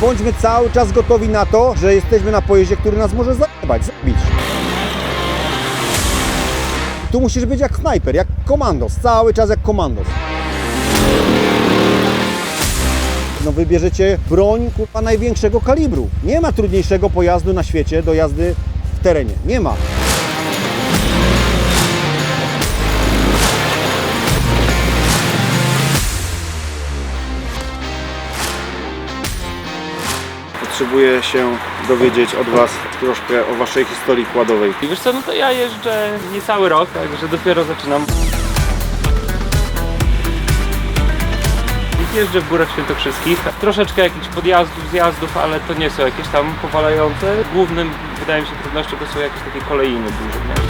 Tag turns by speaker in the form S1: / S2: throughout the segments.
S1: bądźmy cały czas gotowi na to, że jesteśmy na pojeździe, który nas może zajebać, zabić. Tu musisz być jak snajper, jak komandos, cały czas jak komandos. No wybierzecie broń kurwa największego kalibru. Nie ma trudniejszego pojazdu na świecie do jazdy w terenie. Nie ma. Potrzebuję się dowiedzieć od Was troszkę o Waszej historii kładowej.
S2: I wiesz co, no to ja jeżdżę niecały rok, także dopiero zaczynam. Jeżdżę w Górach Świętokrzyskich. Troszeczkę jakichś podjazdów, zjazdów, ale to nie są jakieś tam powalające. Głównym, wydaje mi się, trudnością to są jakieś takie kolejny duże.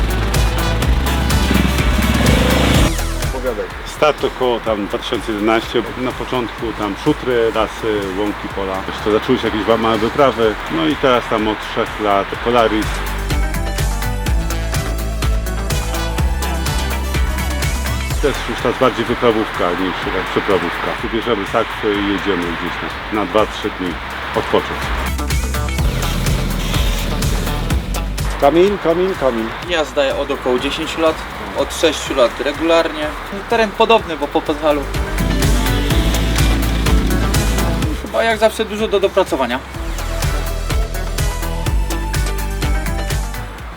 S1: Opowiadaj.
S3: Start około tam 2011, na początku tam szutry, lasy, łąki, pola. To zaczęły się jakieś małe wyprawy, no i teraz tam od 3 lat Polaris. To jest już teraz bardziej wyprawówka niż jak przeprawówka. Tu bierzemy sakwę i jedziemy gdzieś na, na 2-3 dni odpocząć.
S1: Kamil, Kamil, Kamil.
S4: Ja zdaję od około 10 lat, od 6 lat regularnie. Teren podobny, bo po podhalu. Chyba jak zawsze dużo do dopracowania.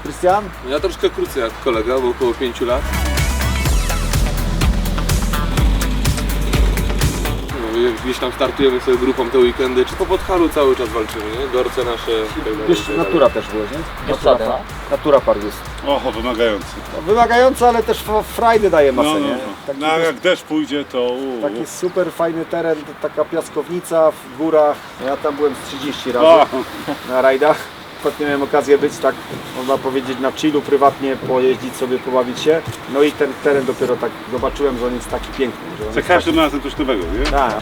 S1: Krystian?
S5: Ja troszkę krócej jak kolega, bo około 5 lat. Gdzieś tam startujemy sobie grupą te weekendy, czy po podchalu cały czas walczymy, nie? Gorce nasze tak.
S1: Wiesz,
S5: tak
S1: natura też byłeś, nie? Natura,
S4: Natura.
S1: natura park jest.
S3: Oho, wymagający.
S1: No, wymagający, ale też fa- frajdy daje masę,
S3: No, no,
S1: nie?
S3: no.
S1: Taki,
S3: no a jak deszcz pójdzie, to... u,
S1: taki super fajny teren, taka piaskownica w górach. Ja tam byłem z 30 razy
S3: o,
S1: na rajdach. Ostatnio miałem okazję być tak, można powiedzieć, na chillu prywatnie, pojeździć sobie, pobawić się. No i ten teren dopiero tak zobaczyłem, że on jest taki piękny. Że on
S3: za
S1: jest
S3: każdym razem coś nowego, nie?
S1: Tak.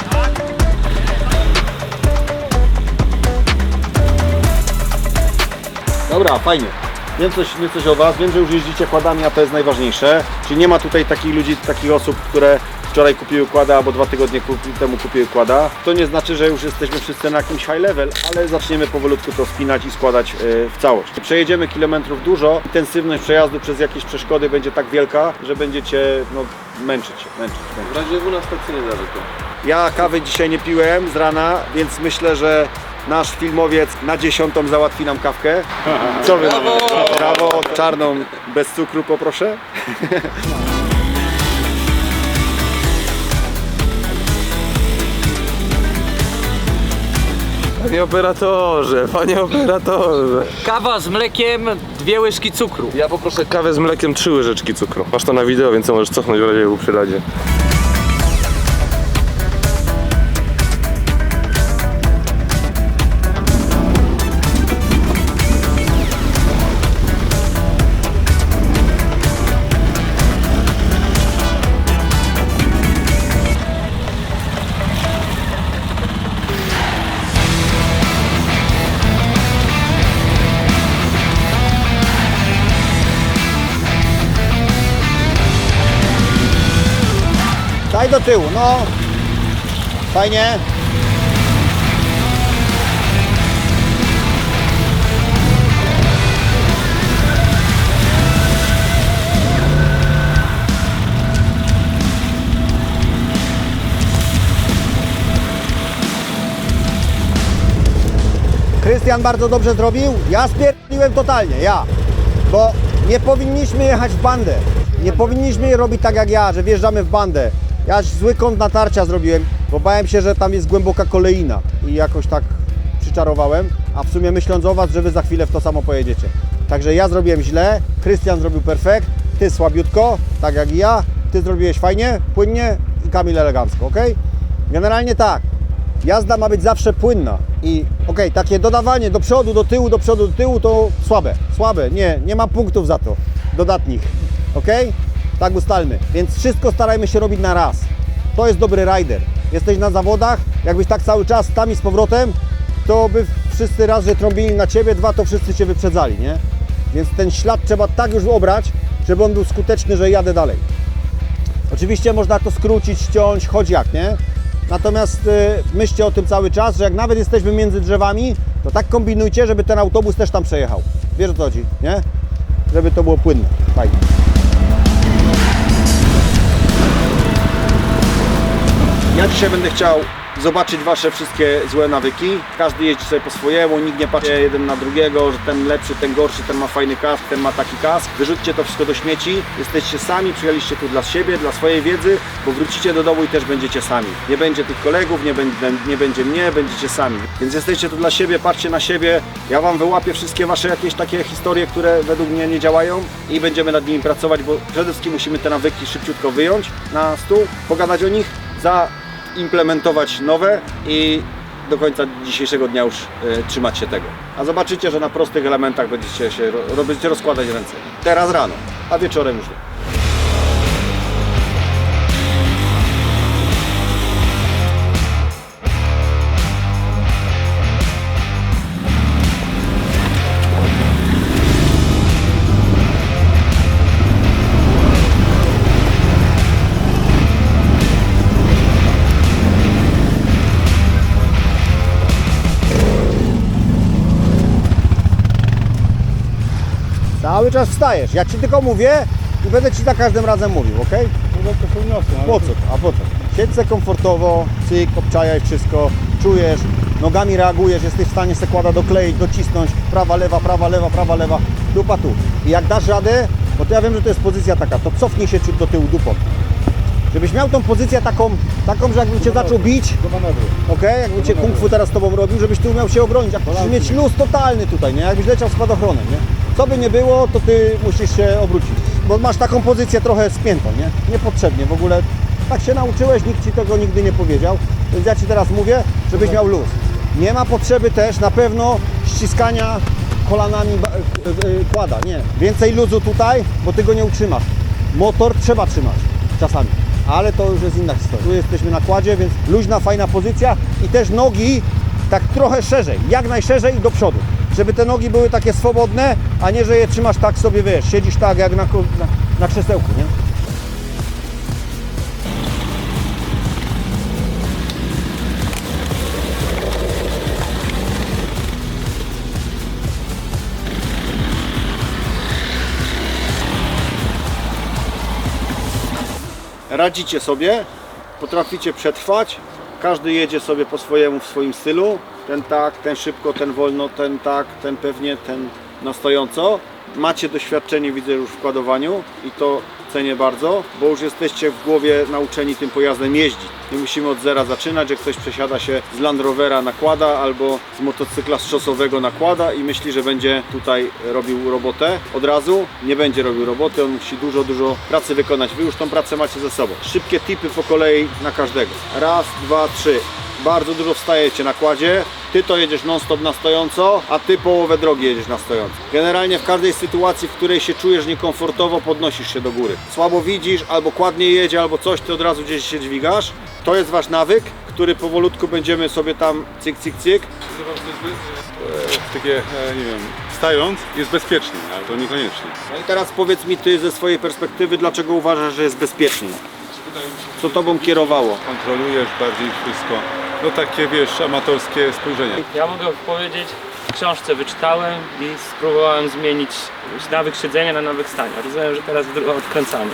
S1: Dobra, fajnie. Wiem coś, wiem coś o Was, wiem, że już jeździcie kładami, a to jest najważniejsze. Czyli nie ma tutaj takich ludzi, takich osób, które wczoraj kupiły kłada albo dwa tygodnie temu kupiły kłada. To nie znaczy, że już jesteśmy wszyscy na jakimś high level, ale zaczniemy powolutku to spinać i składać e, w całość. Przejedziemy kilometrów dużo, intensywność przejazdu przez jakieś przeszkody będzie tak wielka, że będziecie no, męczyć, się, męczyć, męczyć.
S5: W razie u nas tak niedaleko.
S1: Ja kawy dzisiaj nie piłem z rana, więc myślę, że nasz filmowiec na dziesiątą załatwi nam kawkę. Co wy? Brawo! Brawo! Czarną, bez cukru poproszę.
S6: Panie operatorze, panie operatorze.
S4: Kawa z mlekiem, dwie łyżki cukru.
S6: Ja poproszę kawę z mlekiem, trzy łyżeczki cukru. Masz to na wideo, więc możesz cofnąć w razie był przy radzie.
S1: Do tyłu, no. Fajnie. Krystian bardzo dobrze zrobił. Ja spierdoliłem totalnie, ja. Bo nie powinniśmy jechać w bandę. Nie powinniśmy robić tak jak ja, że wjeżdżamy w bandę. Ja zły kąt natarcia zrobiłem, bo bałem się, że tam jest głęboka kolejna i jakoś tak przyczarowałem, a w sumie myśląc o Was, że Wy za chwilę w to samo pojedziecie. Także ja zrobiłem źle, Krystian zrobił perfekt, Ty słabiutko, tak jak i ja, Ty zrobiłeś fajnie, płynnie i Kamil elegancko, ok? Generalnie tak, Jazda ma być zawsze płynna i okej, takie dodawanie do przodu, do tyłu, do przodu, do tyłu to słabe, słabe, nie, nie ma punktów za to, dodatnich, okej? Tak ustalmy, więc wszystko starajmy się robić na raz. To jest dobry rider. Jesteś na zawodach, jakbyś tak cały czas tam i z powrotem, to by wszyscy raz, że trąbili na Ciebie, dwa, to wszyscy Cię wyprzedzali, nie? Więc ten ślad trzeba tak już obrać, żeby on był skuteczny, że jadę dalej. Oczywiście można to skrócić, ściąć, choć jak, nie? Natomiast y, myślcie o tym cały czas, że jak nawet jesteśmy między drzewami, to tak kombinujcie, żeby ten autobus też tam przejechał. Wiesz o co chodzi, nie? Żeby to było płynne. Fajnie. Ja dzisiaj będę chciał zobaczyć Wasze wszystkie złe nawyki. Każdy jeździ sobie po swojemu, nikt nie patrzy jeden na drugiego, że ten lepszy, ten gorszy, ten ma fajny kask, ten ma taki kask. Wyrzućcie to wszystko do śmieci. Jesteście sami, przyjechaliście tu dla siebie, dla swojej wiedzy, bo wrócicie do domu i też będziecie sami. Nie będzie tych kolegów, nie będzie, nie będzie mnie, będziecie sami. Więc jesteście tu dla siebie, patrzcie na siebie. Ja Wam wyłapię wszystkie Wasze jakieś takie historie, które według mnie nie działają i będziemy nad nimi pracować, bo przede wszystkim musimy te nawyki szybciutko wyjąć na stół, pogadać o nich, zaimplementować nowe i do końca dzisiejszego dnia już e, trzymać się tego. A zobaczycie, że na prostych elementach będziecie się ro- będziecie rozkładać ręce. Teraz rano, a wieczorem już nie. Cały czas wstajesz. Ja ci tylko mówię i będę ci za każdym razem mówił, ok? Po co? A po co? Siedź se komfortowo, cyk, obczajaj wszystko, czujesz, nogami reagujesz, jesteś w stanie se kłada dokleić, docisnąć, prawa, lewa, prawa, lewa, prawa, lewa, dupa tu. I jak dasz radę, bo to ja wiem, że to jest pozycja taka, to cofnij się ciut do tyłu dupą. Żebyś miał tą pozycję taką, taką, że jakbym cię zaczął bić, ok, jakby cię kung fu teraz z tobą robił, żebyś ty umiał się obronić, jak mieć luz totalny tutaj, nie? Jakbyś leciał spadochronem, nie? Co by nie było, to ty musisz się obrócić, bo masz taką pozycję trochę spiętą, nie? Niepotrzebnie, w ogóle tak się nauczyłeś, nikt ci tego nigdy nie powiedział, więc ja ci teraz mówię, żebyś miał luz. Nie ma potrzeby też na pewno ściskania kolanami y, y, kłada, nie. Więcej luzu tutaj, bo ty go nie utrzymasz. Motor trzeba trzymać czasami, ale to już jest inna historia. Tu jesteśmy na kładzie, więc luźna, fajna pozycja i też nogi tak trochę szerzej, jak najszerzej i do przodu. Żeby te nogi były takie swobodne, a nie, że je trzymasz tak sobie, wiesz, siedzisz tak jak na, na, na krzesełku, nie? radzicie sobie, potraficie przetrwać. Każdy jedzie sobie po swojemu w swoim stylu. Ten tak, ten szybko, ten wolno, ten tak, ten pewnie, ten na stojąco. Macie doświadczenie, widzę już w kładowaniu i to cenię bardzo, bo już jesteście w głowie nauczeni tym pojazdem jeździć. Nie musimy od zera zaczynać, że ktoś przesiada się z Land Rovera nakłada albo z motocykla szosowego nakłada i myśli, że będzie tutaj robił robotę od razu. Nie będzie robił roboty, on musi dużo, dużo pracy wykonać. Wy już tą pracę macie ze sobą. Szybkie tipy po kolei na każdego. Raz, dwa, trzy. Bardzo dużo wstajecie na kładzie. Ty to jedziesz non-stop na stojąco, a ty połowę drogi jedziesz na stojąco. Generalnie w każdej sytuacji, w której się czujesz niekomfortowo, podnosisz się do góry. Słabo widzisz, albo kładnie jedzie, albo coś, ty od razu gdzieś się dźwigasz. To jest wasz nawyk, który powolutku będziemy sobie tam cyk, cyk, cyk.
S3: Takie, e, nie wiem, stając jest bezpiecznie, ale to niekoniecznie.
S1: No i teraz powiedz mi ty ze swojej perspektywy, dlaczego uważasz, że jest bezpiecznie? Co tobą kierowało?
S3: Kontrolujesz bardziej wszystko. No takie, wiesz, amatorskie spojrzenie.
S2: Ja mogę powiedzieć, w książce wyczytałem i spróbowałem zmienić nawyk siedzenia na nawyk stania. Rozumiem, że teraz w drugą odkręcamy.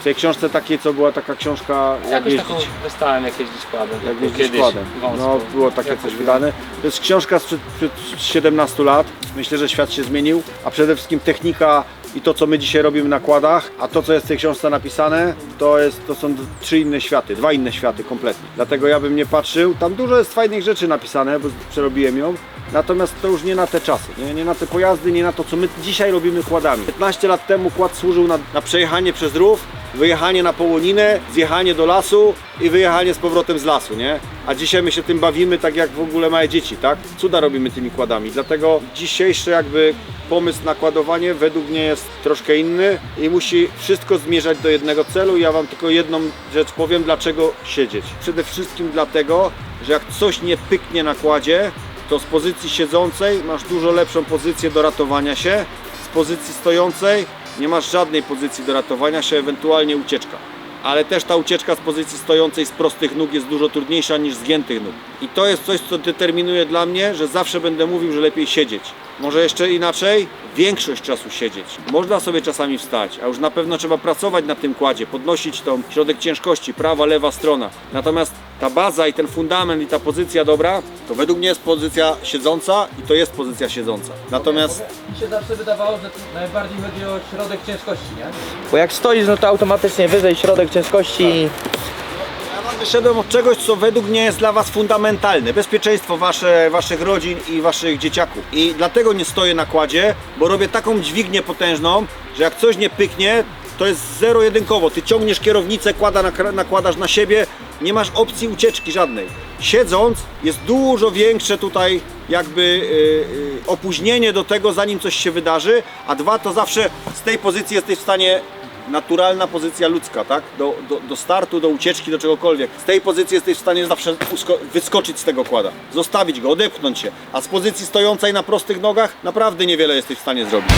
S1: W tej książce takiej, co była taka książka, jak
S2: Jakoś
S1: jeździć.
S2: taką dostałem, jak jeździć kładem.
S1: Jak jeździć
S2: kiedyś
S1: kładem.
S2: wąską.
S1: No, było takie
S2: Jakoś
S1: coś
S2: było.
S1: wydane. To jest książka sprzed, sprzed 17 lat. Myślę, że świat się zmienił, a przede wszystkim technika i to, co my dzisiaj robimy na kładach, a to, co jest w tej książce napisane, to, jest, to są trzy inne światy, dwa inne światy kompletnie. Dlatego ja bym nie patrzył. Tam dużo jest fajnych rzeczy napisane, bo przerobiłem ją. Natomiast to już nie na te czasy, nie, nie na te pojazdy, nie na to, co my dzisiaj robimy kładami. 15 lat temu kład służył na, na przejechanie przez rów, wyjechanie na połoninę, zjechanie do lasu i wyjechanie z powrotem z lasu, nie? A dzisiaj my się tym bawimy tak jak w ogóle małe dzieci, tak? Cuda robimy tymi kładami. Dlatego dzisiejszy jakby pomysł na kładowanie według mnie jest troszkę inny i musi wszystko zmierzać do jednego celu. Ja Wam tylko jedną rzecz powiem, dlaczego siedzieć. Przede wszystkim dlatego, że jak coś nie pyknie na kładzie, to z pozycji siedzącej masz dużo lepszą pozycję do ratowania się. Z pozycji stojącej nie masz żadnej pozycji do ratowania się, ewentualnie ucieczka. ale też ta ucieczka z pozycji stojącej z prostych nóg jest dużo trudniejsza niż zgiętych nóg. I to jest coś, co determinuje dla mnie, że zawsze będę mówił, że lepiej siedzieć. Może jeszcze inaczej, większość czasu siedzieć. Można sobie czasami wstać, a już na pewno trzeba pracować na tym kładzie, podnosić tą środek ciężkości, prawa, lewa strona. Natomiast ta baza i ten fundament i ta pozycja dobra, to według mnie jest pozycja siedząca i to jest pozycja siedząca. Natomiast
S5: Mi się zawsze wydawało, że najbardziej chodzi o środek ciężkości, nie? Bo jak stoisz, no to automatycznie wyżej środek ciężkości.
S1: Wyszedłem od czegoś, co według mnie jest dla Was fundamentalne. Bezpieczeństwo wasze, Waszych rodzin i Waszych dzieciaków. I dlatego nie stoję na kładzie, bo robię taką dźwignię potężną, że jak coś nie pyknie, to jest zero-jedynkowo. Ty ciągniesz kierownicę, kłada, nakładasz na siebie, nie masz opcji ucieczki żadnej. Siedząc jest dużo większe tutaj jakby yy, opóźnienie do tego, zanim coś się wydarzy, a dwa to zawsze z tej pozycji jesteś w stanie naturalna pozycja ludzka, tak? Do, do, do startu, do ucieczki, do czegokolwiek. Z tej pozycji jesteś w stanie zawsze wyskoczyć z tego kłada, zostawić go, odepchnąć się, a z pozycji stojącej na prostych nogach naprawdę niewiele jesteś w stanie zrobić.